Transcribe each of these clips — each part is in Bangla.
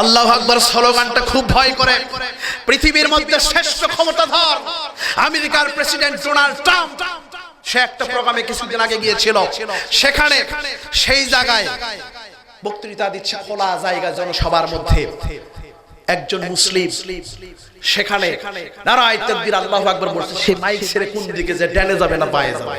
আল্লাহ আকবর স্লোগানটা খুব ভয় করে। পৃথিবীর মধ্যে শ্রেষ্ঠ ক্ষমতাধর আমেরিকার প্রেসিডেন্ট ডোনাল্ড ট্রাম্প, সে একটা প্রোগ্রামে কিছুদিন আগে গিয়েছিল। সেখানে সেই জায়গায় বক্তৃতা দিচ্ছে খোলা জায়গা জনসভার মধ্যে। একজন মুসলিম সেখানে নারায় তকবীর আল্লাহু আকবার বলছে, সে মাইক ছেড়ে কোন দিকে যে ডানে যাবে না বায়ে যাবে?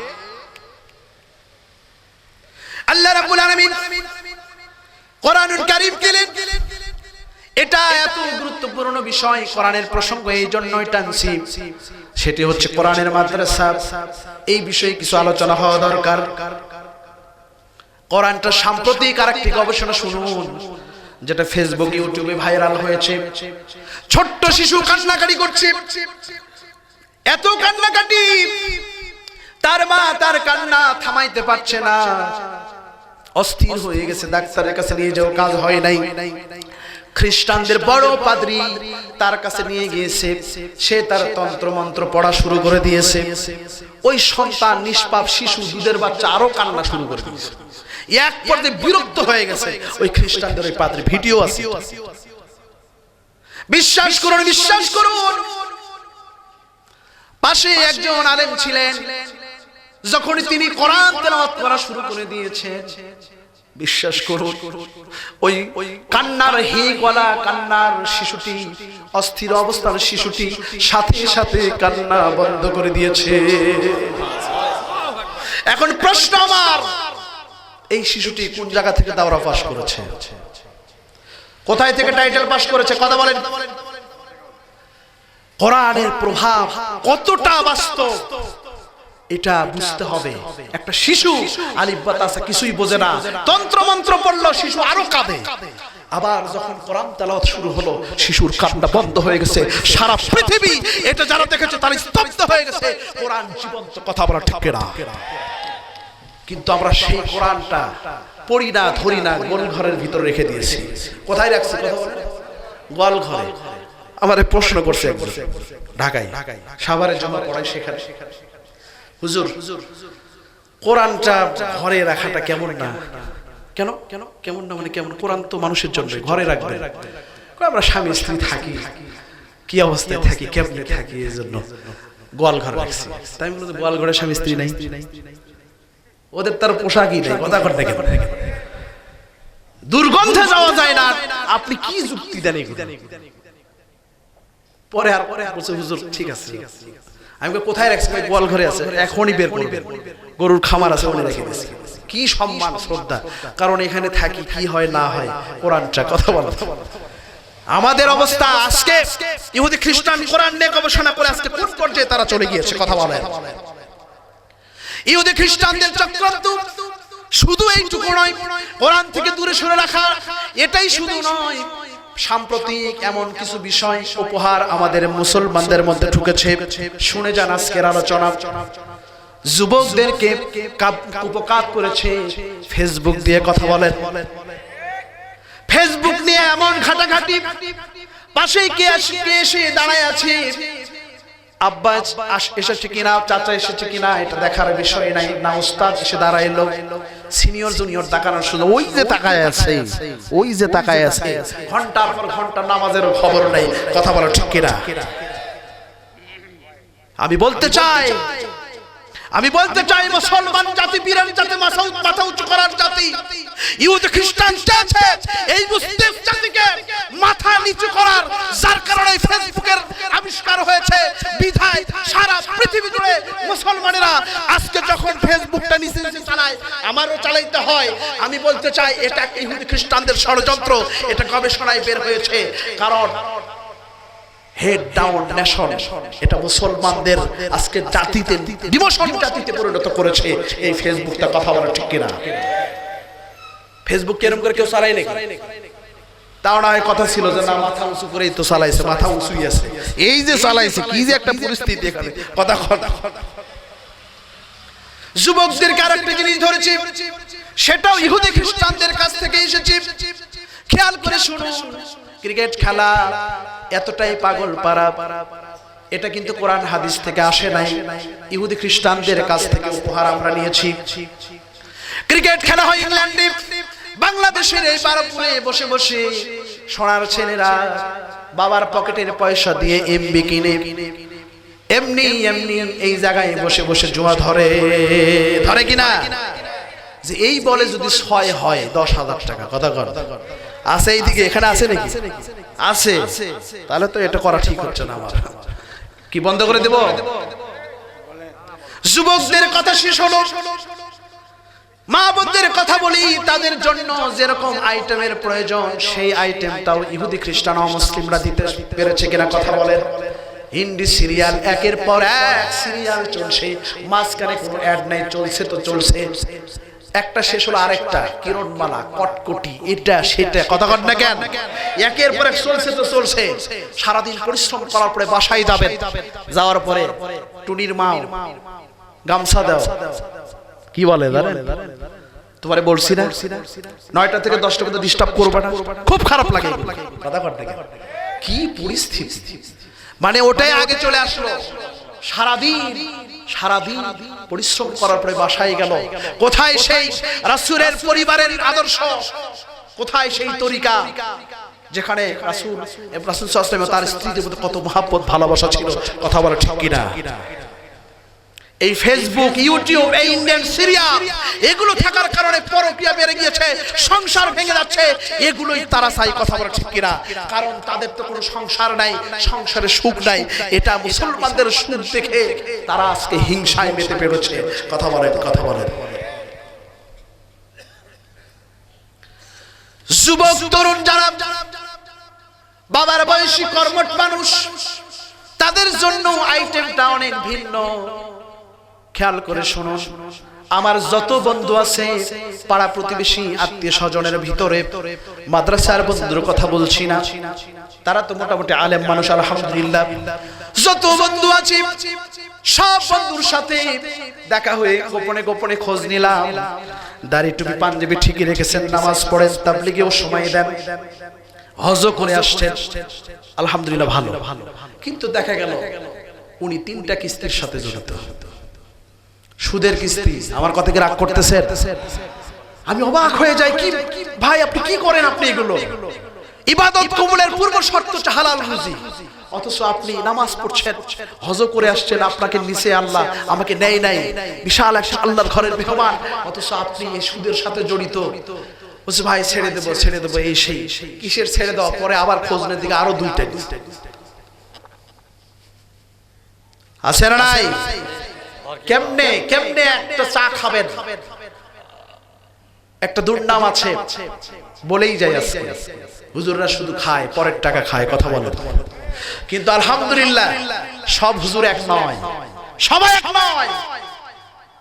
কারীম দিলেন এটা এত গুরুত্বপূর্ণ বিষয় কোরআনের প্রসঙ্গ এই জন্যই টানছি সেটি হচ্ছে কোরআনের মাদ্রাসা। এই বিষয়ে কিছু আলোচনা হওয়া দরকার। কোরআনটা সাম্প্রতিক আরেকটি গবেষণা শুনুন, যেটা ফেসবুক, ইউটিউবে ভাইরাল হয়েছে। ছোট্ট শিশু কান্নাকাটি করছে। এত কান্নাকাটি, তার মা তার কান্না থামাইতে পারছে না। অস্থির হয়ে গেছে ডাক্তারের কাছে নিয়ে যাও কাজ হয় নাই। খ্রিস্টানদের বড় পাদ্রী তার কাছে নিয়ে গিয়েছে সে তার তন্ত্র মন্ত্র পড়া শুরু করে দিয়েছে। ওই সন্তান নিষ্পাপ শিশু দুধের বাচ্চা আরও কান্না শুরু করে দিয়েছে। এক পর্যায়ে বিরক্ত হয়ে গেছে। ওই খ্রিস্টানদের ওই পাদ্রী। ভিডিও আছে। বিশ্বাস করুন বিশ্বাস করুন। পাশে একজন আলেম ছিলেন। যখন তিনি কোরআন তেলাওয়াত করা শুরু করে দিয়েছেন, বিশ্বাস করুন, ওই কান্নার হি গলা কান্নার শিশুটি, অস্থির অবস্থার শিশুটি সাথে সাথে কান্না বন্ধ করে দিয়েছে। এখন প্রশ্ন আমার, এই শিশুটি কোন জায়গা থেকে দাওরা পাস করেছে? কোথায় থেকে টাইটেল পাস করেছে? কথা বলেন। কোরআনের প্রভাব কতটা বাস্তব? এটা বুঝতে হবে। একটা শিশু আলিফ বা কিছুই বোঝে না। তন্ত্র মন্ত্র পড়ল শিশু আরও কাঁদে। আবার যখন কোরআন তেলাওয়াত শুরু হলো শিশুর কান্না বন্ধ হয়ে গেছে। সারা পৃথিবী এটা যারা দেখেছে তারা স্তব্ধ হয়ে গেছে। কোরআন জীবন্ত কথা বলা ঠিক না কিন্তু আমরা সেই কোরআনটা পড়ি না ধরি না গোল ঘরের ভিতরে রেখে দিয়েছি। কোথায় রাখছি? গোয়াল ঘরে। আমার প্রশ্ন করছে ঢাকায়। সাভারে জমা পড়ায় সেখানে। হুজুর, কোরআনটা ঘরে রাখাটা কেমন না? কেন? কেন? কেমন না মানে কেমন? কোরআন তো মানুষের জন্য ঘরে রাখবে আমরা স্বামী স্ত্রী থাকি, কি অবস্থায় থাকি, কেমনে থাকি এই জন্য গোয়াল ঘর রাখছি। তাই বলতে গোয়াল ঘরে স্বামী স্ত্রী নাই। ওদের তার পোশাকই নেই, কথা করতে গেলে দুর্গন্ধে যাওয়া যায় না। আপনি কি যুক্তি দেন পরে আর পরে আর বলছে, হুজুর, ঠিক আছে। আমি বলি, কোথায় রাখছি গোয়াল ঘরে আছে এখনই বের করবে। গরুর খামার আছে ওখানে রেখে দিয়েছি। কি সম্মান শ্রদ্ধা। কারণ এখানে থাকি কি হয় না হয় কোরআনটা কথা বলো। আমাদের অবস্থা আজকে ইহুদি খ্রিস্টান কোরআন নিয়ে গবেষণা করে আজকে কোন পর্যায়ে তারা চলে গিয়েছে কথা বলেন। ইহুদি খ্রিস্টানদের চক্রান্ত শুধু এইটুকু নয় কোরআন থেকে দূরে সরে রাখা এটাই শুধু নয় সাম্প্রতিক এমন কিছু বিষয়, উপহার আমাদের মুসলমানদের মধ্যে ঢুকেছে। শুনে যান আজকের আলোচনা। যুবকদেরকে উপকার করেছে ফেসবুক দিয়ে কথা বলেন। ফেসবুক নিয়ে এমন ঘাটাঘাটি। পাশে কে আসে কে এসে দাঁড়ায় আছে? আব্বা এসেছে কিনা, চাচা এসেছে কিনা, এটা দেখার বিষয় নাই। না, উস্তাদ এসে দাঁড়াইলো। সিনিয়র, জুনিয়র তাকানোর শুধু ওই যে তাকায় আছে, ওই যে তাকায় আছে। ঘণ্টার পর ঘণ্টা নামাজের খবর নেই। কথা বলো ঠিক কিনা? আমি বলতে চাই আমি বলতে চাই মুসলমান জাতি বীরের জাতি মাথা মাথা উঁচু করার জাতি। ইহুদি খ্রিস্টান আছে এই মুসলিম জাতিকে মাথা নিচু করার যার কারণে ফেসবুকের আবিষ্কার হয়েছে বিধায় সারা পৃথিবী জুড়ে মুসলমানেরা আজকে যখন ফেসবুকটা নিচে নিচে চালায় আমারও চালাইতে হয়। আমি বলতে চাই এটা ইহুদি খ্রিস্টানদের ষড়যন্ত্র এটা গবেষণায় বের হয়েছে। কারণ হেড ডাউন নেশন এটা মুসলমানদের আজকে জাতিতে ডিমোশন জাতিতে পরিণত করেছে। এই ফেসবুকটা কথা বলা ঠিক কিনা? ফেসবুক কেরম করে কেউ চালাই নাকি? তাও না কথা ছিল যে না, মাথা উঁচু করেই তো চালাইছে, মাথা উঁচুই আছে। এই যে চালাইছে, কি যে একটা পরিস্থিতি এখানে। কথা কথা যুবকদের আরেকটা জিনিস ধরেছি? সেটাও ইহুদি খ্রিস্টানদের কাছ থেকে এসেছে। খেয়াল করে শুনুন। ক্রিকেট খেলা এতটাই পাগল পারা এটা কিন্তু কোরআন হাদিস থেকে আসে নাই। ইহুদি খ্রিস্টানদের কাছ থেকে উপহার আমরা নিয়েছি। ক্রিকেট খেলা হয় ইংল্যান্ডে। বাংলাদেশের এই বারপুরে বসে বসে সোনার ছেলেরা বাবার পকেটের পয়সা দিয়ে এমবি কিনে। এমনি এমনি এই জায়গায় বসে বসে জুয়া ধরে। ধরে কিনা? যে এই বলে যদি ছয় হয়, দশ হাজার টাকা, কথা কর আছে এইদিকে এখানে আছে নাকি? আছে তাহলে তো এটা করা ঠিক হচ্ছে না আমার। কি বন্ধ করে দেব? যুবকদের কথা শেষ হলো মা বোনদের কথা বলি তাদের জন্য যেরকম আইটেমের প্রয়োজন সেই আইটেম তাও ইহুদি খ্রিস্টান ও মুসলিমরা দিতে পেরেছে কিনা কথা বলেন। হিন্দি সিরিয়াল একের পর এক সিরিয়াল চলছে মাঝখানে কোনো অ্যাড নাই চলছে তো চলছে। একটা শেষ হলো আরেকটা। কিরণমালা কটকটি এটা সেটা। কথা কর না কেন? একের পর এক চলছে তো চলছে। সারাদিন পরিশ্রম করার পরে বাসায় যাবেন। যাওয়ার পরে টুনির মাও গামছা দাও। কি বলে জানেন? তোমারে বলছি না? নয়টা থেকে দশটা পর্যন্ত ডিস্টার্ব করবে না? খুব খারাপ লাগে। কথা কর না কেন? কি পরিস্থিতি? মানে ওটাই আগে চলে আসলো। সারাদিন সারাদিন পরিশ্রম করার পরে বাসায় গেল। কোথায় সেই রাসুরের পরিবারের আদর্শ? কোথায় সেই তরিকা? যেখানে রাসুল রাসুল তার স্ত্রীদের মধ্যে কত মহাব্বত, ভালোবাসা ছিল। কথা বলা ঠিক কিনা? এই ফেসবুক ইউটিউব এই ইন্ডিয়ান সিরিয়াল এগুলো থাকার কারণে পরকিয়া বেড়ে গিয়েছে সংসার ভেঙে যাচ্ছে এগুলোই তারা চাই কথা বলা ঠিক কিনা কারণ তাদের তো কোনো সংসার নাই সংসারে সুখ নাই এটা মুসলমানদের সুখ দেখে তারা আজকে হিংসায় মেতে পেরেছে কথা বলেন কথা বলেন। যুবক তরুণ যারা বাবার বয়সী কর্মট মানুষ তাদের জন্য আইটেমটা অনেক ভিন্ন। খেয়াল করে শুনুন। আমার যত বন্ধু আছে, পাড়া প্রতিবেশী, আত্মীয় স্বজনের ভিতরে, মাদ্রাসার বন্ধুর কথা বলছি না। তারা তো মোটামুটি আলেম মানুষ, আলহামদুলিল্লাহ। যত বন্ধু আছে, সব বন্ধুর সাথে দেখা হয়ে গোপনে গোপনে খোঁজ নিলাম। দাড়ি টুপি পাঞ্জাবি ঠিকই রেখেছেন, নামাজ পড়েন, তাবলিগেও সময় দেন। হজ করে আসছেন। আলহামদুলিল্লাহ ভালো ভালো। কিন্তু দেখা গেল, উনি তিনটা কিস্তির সাথে জড়িত। সুদের কিস্তি। আমার কথা কি রাগ করতেছেন? আমি অবাক হয়ে যাই, কি ভাই, আপনি কি করেন আপনি এগুলো? ইবাদত কবুলের পূর্ব শর্তটা হালাল রুজি। অথচ আপনি নামাজ পড়ছেন হজ করে আসছেন, আপনাকে নিচে আল্লাহ আমাকে নেয় নাই। বিশাল একটা আল্লাহর ঘরের মেহমান। অথচ আপনি এই সুদের সাথে জড়িত। বলছে, ভাই, ছেড়ে দেবো ছেড়ে দেবো, এই সেই। কিসের ছেড়ে দেওয়া? পরে আবার খোঁজনের দিকে আরও দুইটা আছে না নাই? কেমনে কেমনে একটা চা খাবেন? একটা দুর্নাম আছে, বলেই যায় হুজুররা শুধু খায়, পরের টাকা খায়, কথা বলে। কিন্তু আলহামদুলিল্লাহ, সব হুজুর এক নয়। সবাই এক নয়।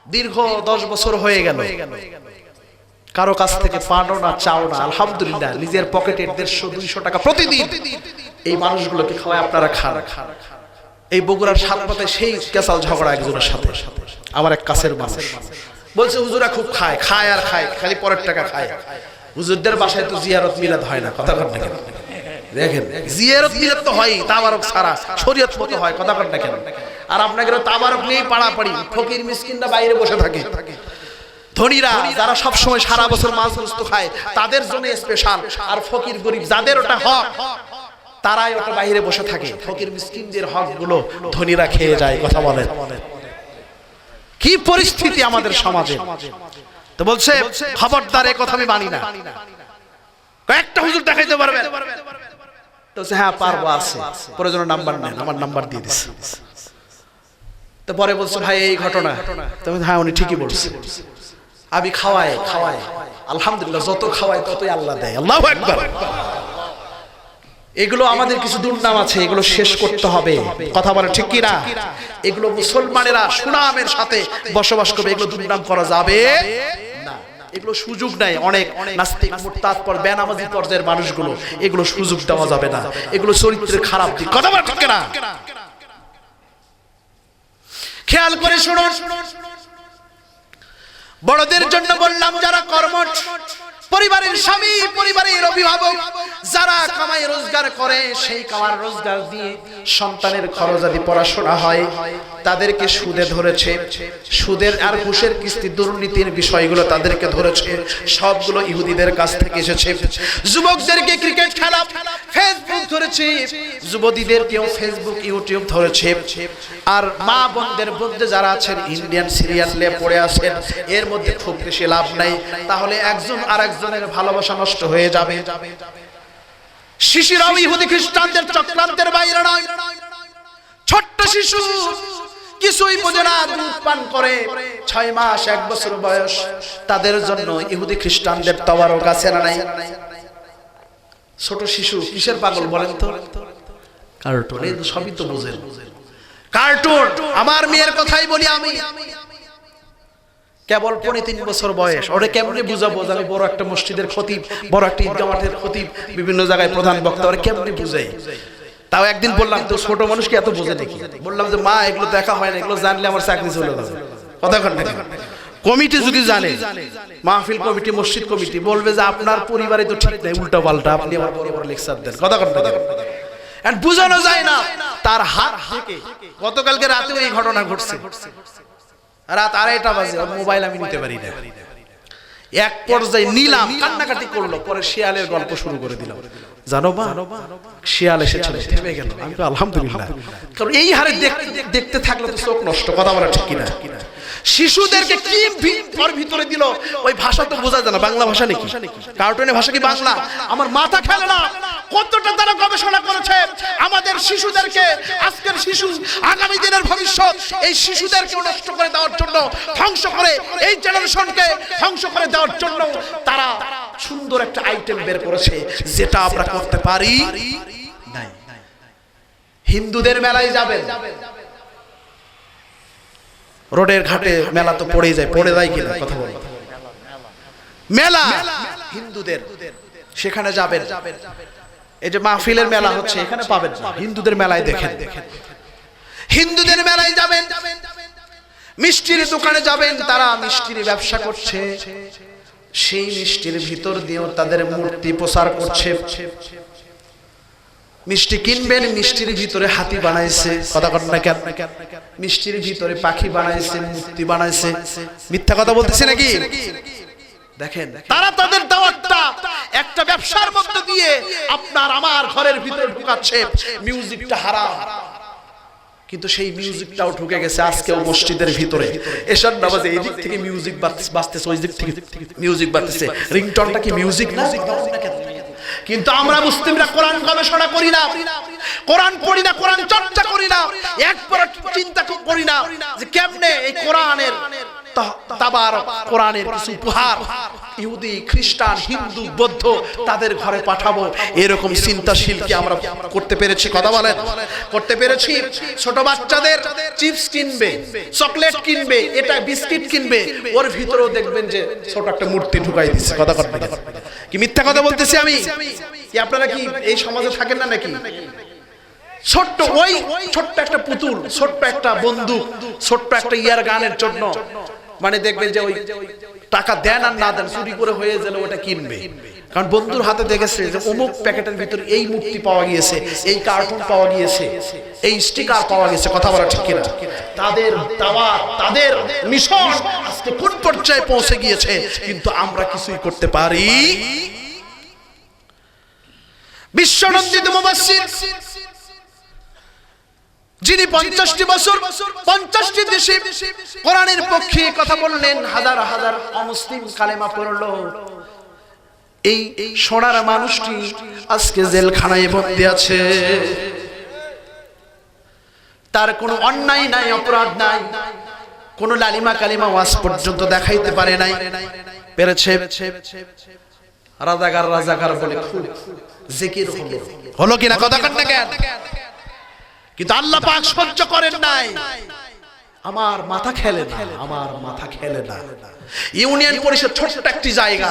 দীর্ঘ দশ বছর হয়ে গেল। কারও কাছ থেকে পানো না, চাও না। আলহামদুলিল্লাহ, নিজের পকেটের দেড়শো, দুইশো টাকা প্রতিদিন এই মানুষগুলোকে খাওয়ায় আপনারা খান। এই বগুড়ার সাত পাতায় সেই কেসাল ঝগড়া একজনের সাথে। আমার এক কাছের মানুষ। বলছে, হুজুরা খুব খায় খায় আর খায়, খালি পরের টাকা খায়। হুজুরদের বাসায় তো জিয়ারত মিলাদ হয় না, কথা দেখেন, জিয়ারত মিলাদ তো হয় তাবারক শরীয়ত মতো হয়, কথা কেন আর আপনাকে তাবারক নেই পাড়াপাড়ি, ফকির মিসকিনরা বাইরে বসে থাকে। ধনীরা, যারা সব সময় সারা বছর মাছ গোস্ত খায়, তাদের জন্য স্পেশাল আর ফকির গরিব, যাদের ওটা হক তারাই ওটা বাইরে বসে থাকে। ফকির মিসকিনদের হকগুলো ধনীরা খেয়ে যায় কথা বলেন কি পরিস্থিতি আমাদের সমাজে? তো বলছে খবরদার এ কথা আমি মানি না। কয়েকটা হুজুর দেখাইতে পারবেন। তো হ্যাঁ পারব আছে। প্রয়োজন নাম্বার নেন আমার নাম্বার দিয়ে দিচ্ছে তো পরে বলছে ভাই এই ঘটনা। তো আমি, হ্যাঁ উনি ঠিকই বলছে। আমি খাওয়াই খাওয়াই আলহামদুলিল্লাহ যত খাওয়াই ততই আল্লাহ দেয়। আল্লাহ একবার এগুলো আমাদের কিছু দুর্নাম আছে, এগুলো শেষ করতে হবে। কথা বলে ঠিক কিনা? এগুলো মুসলমানেরা সুনামের সাথে বসবাস করবে, এগুলো দুর্নাম করা যাবে এগুলো সুযোগ নাই, অনেক নাস্তিক, মুরতাদ বেনামাজি পর্যায়ের মানুষগুলো এগুলো সুযোগ দেওয়া যাবে না। এগুলো চরিত্রের খারাপ দিক। কথা বল ঠিক না খেয়াল করে শুনুন। বড়দের জন্য বললাম, যারা কর্মঠ পরিবারের স্বামী, পরিবারের অভিভাবক যারা কামাই রোজগার করে, সেই কামার রোজগার দিয়ে সন্তানের খরচ আদি পড়াশোনা হয়। তাদেরকে সুদে ধরেছে। সুদের আর ঘুষের কিস্তি দুর্নীতির বিষয়গুলো তাদেরকে ধরেছে। সবগুলো ইহুদিদের কাছ থেকে এসেছে। যুবকদেরকে ক্রিকেট খেলা ফেসবুক ধরেছে। যুবতীদেরকেও ফেসবুক ইউটিউব ধরেছে। আর মা বোনদের মধ্যে যারা আছেন ইন্ডিয়ান সিরিয়াল নিয়ে পড়ে আছেন, এর মধ্যে খুব বেশি লাভ নাই। তাহলে একজন আর একজনের ভালোবাসা নষ্ট হয়ে যাবে। শিশিরাও ইহুদি খ্রিস্টানদের চক্রান্তের বাইরে নয়। ছোট্ট শিশু কিছুই বোঝে না দুধ পান করে। ছয় মাস এক বছর বয়স। তাদের জন্য ইহুদি খ্রিস্টানদের তওয়ারও কাছে না নাই? ছোট শিশু কিসের পাগল বলেন তো? কার্টুন। এই সবই তো বোঝেন। কার্টুন আমার মেয়ের কথাই বলি আমি। কেবল পনেরো তিন বছর বয়স। ওরে কেমনে বুঝাবো আমি বড় একটা মসজিদের খতিব বড় একটা ঈদগা মাঠের খতিব বিভিন্ন জায়গায় প্রধান বক্তা ওরে কেমনে বুঝাই? তাও একদিন বললাম তো ছোট মানুষকে এত বোঝে নাকি? বললাম যে, মা, এগুলো দেখা হয় না, এগুলো জানলে আমার চাকরি চলে যাবে। নাকি? কমিটি যদি জানে, মাহফিল কমিটি, মসজিদ কমিটি, বলবে যে, আপনার পরিবারে তো ঠিক নাই উল্টা পাল্টা আপনি আমার বড় লেকচার দেন। নাকি? And বুঝানো যায় না, তার হাত থেকে। গতকালকে রাতেও এই ঘটনা ঘটছে। রাত আড়াইটা বাজে, মোবাইল আমি নিতে পারি না। এক পর্যায়ে নিলাম কান্নাকাটি করল পরে শিয়ালের গল্প শুরু করে দিলাম। জানো বা? শিয়াল এসেছিল থেমে গেল। আমি তো আলহামদুলিল্লাহ। কারণ এই হারে দেখতে দেখতে থাকলে তো চোখ নষ্ট কথা বলা ঠিক কিনা? শিশুদেরকে কি ভি- ওর ভিতরে দিল? ওই ভাষা তো বোঝা যায় না বাংলা ভাষা নাকি? কার্টুনের ভাষা কি বাংলা? আমার মাথা খেলে না। কতটা তারা গবেষণা করেছে? আমাদের শিশুদেরকে আজকের শিশু আগামী দিনের ভবিষ্যৎ এই শিশুদেরকে নষ্ট করে দেওয়ার জন্য ধ্বংস করে এই জেনারেশনকে ধ্বংস করে দেওয়ার জন্য তারা সুন্দর একটা আইটেম বের করেছে যেটা আমরা করতে পারি নাই। হিন্দুদের মেলায় যাবেন। রোডের ঘাটে মেলা তো পড়ে যায় পড়ে যায় কিনা কথা বল। মেলা হিন্দুদের, সেখানে যাবেন। এই যে মাহফিলের মেলা হচ্ছে, এখানে পাবেন হিন্দুদের মেলায় দেখেন দেখেন। হিন্দুদের মেলায় যাবেন। মিষ্টির দোকানে যাবেন, তারা মিষ্টির ব্যবসা করছে। সেই মিষ্টির ভিতর দিয়েও তাদের মূর্তি প্রচার করছে। মিষ্টি কিনবেন, মিষ্টির ভিতরে হাতি বানাইছে, কথা কন না কেন? মিষ্টির ভিতরে পাখি বানাইছে, মূর্তি বানাইছে। মিথ্যা কথা বলতেছে নাকি? দেখেন, তারা তাদের দাওয়াতটা একটা ব্যবসার মধ্যে দিয়ে আপনার আমার ঘরের ভিতরে ঢুকাচ্ছে, মিউজিকটা হারাম। কিন্তু সেই মিউজিকটাও ঢুকে গেছে আজকেও মসজিদের ভিতরে। এসব নামাজে এই দিক থেকে মিউজিক বাজতেছে, ওই দিক থেকে মিউজিক বাজতেছে। রিংটনটা কি মিউজিক না? কিন্তু আমরা মুসলিমরা কোরআন গবেষণা করি না। কোরআন পড়ি না, কোরআন চর্চা করি না। একবার চিন্তা করি না যে কেমনে এই কোরআনের হিন্দু, বৌদ্ধ তাদের ঘরে পাঠাবো। এরকম আমরা করতে পেরেছি? কথা করতে পেরেছি? ছোট বাচ্চাদের চিপস কিনবে, চকলেট কিনবে, এটা বিস্কিট কিনবে, ওর ভিতরেও দেখবেন যে ছোট একটা মূর্তি ঢুকাই দিচ্ছে কথা করতে কি মিথ্যা কথা বলতেছি আমি? কি আপনারা কি এই সমাজে থাকেন না নাকি? ছোট্ট ওই ছোট্ট একটা পুতুল ছোট্ট একটা বন্ধু ছোট্ট একটা ইয়ার গানের জন্য। মানে দেখবেন যে ওই টাকা দেন আর না দেন, চুরি করে হয়ে গেলে ওটা কিনবে। কারণ বন্ধুর হাতে দেখেছে যে অমুক প্যাকেটের ভিতরে এই মূর্তি পাওয়া গিয়েছে, এই কার্টুন পাওয়া গিয়েছে, এই স্টিকার পাওয়া গেছে কথা বলা ঠিক কিনা? তাদের দাওয়া, তাদের মিশন আজকে কোন পর্যায়ে পৌঁছে গিয়েছে, কিন্তু আমরা কিছুই করতে পারি। বিশ্বনন্দিত মুবাসসির যিনি পঞ্চাশটি বছর, পঞ্চাশটি দেশে কোরআনের পক্ষে কথা বললেন, হাজার হাজার অমুসলিম কালেমা পড়ল। এই সোনার মানুষটি আজকে জেলখানায় বন্দী আছে। তার কোনো অন্যায় নাই, অপরাধ নাই, কোনো লালিমা কালিমা ওয়াজ পর্যন্ত দেখাইতে পারে নাই। পেরেছে? রাজাগার রাজাগার বলে জিকির হলো। কিনা? কথা কেন? কিন্তু আল্লাহ পাক সহ্য করেন নাই। আমার মাথা খেলে না। আমার মাথা খেলে না। ইউনিয়ন পরিষদ ছোট্ট একটি জায়গা।